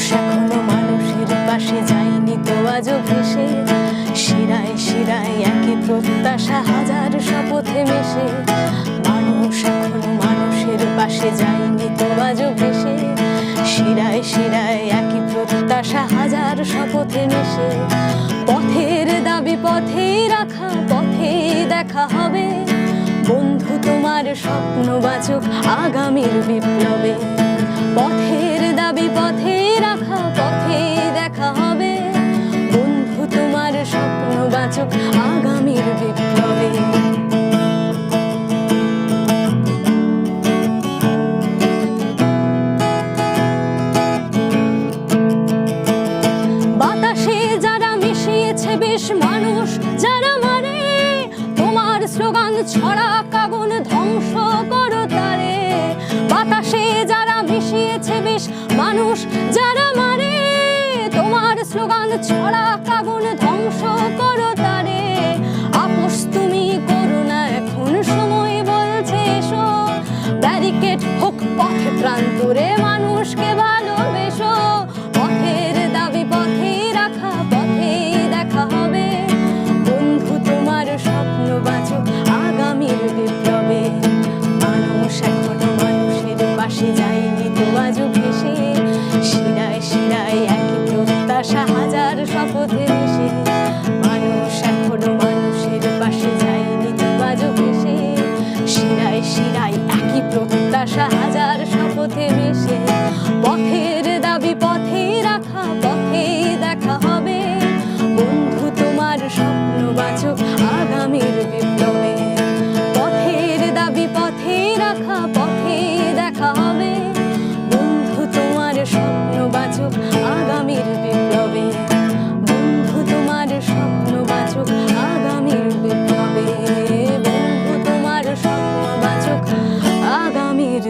মানুষ এখনও মানুষের পাশে যায়নি তো আজও ভেসে। শিরায় শিরায় একই প্রত্যাশা হাজার শপথে মেশে। মানুষ এখনও মানুষের পাশে যায়নি তো আজও ভেসে। শিরায় শিরায় একই প্রত্যাশা হাজার শপথে মেশে। পথের দাবি পথে রাখা, পথে দেখা হবে। বন্ধু তোমার স্বপ্নবাচক আগামীর বিপ্লবে। পথের মিশিয়েছে বেশ মানুষ যারা মারে, তোমার স্লোগান ছড়া কাগুন ধ্বংস করো তারে। বাতাসে যারা মিশিয়েছে বেশ মানুষ যারা মারে, তোমার স্লোগান ছড়া কাগুন ধ্বংস করো তারে। আপোষ তুমি করো না, এখন সময় বলছে এসো। ব্যারিকেড হোক পথে প্রান্তরে প্রত্যাশা হাজার শপথে এসে, মানুষ এখনও মানুষের পাশে যায়নি আজও ভেসে শিরায় শিরায় একই প্রত্যাশা হাজার শপথে মেশে পথের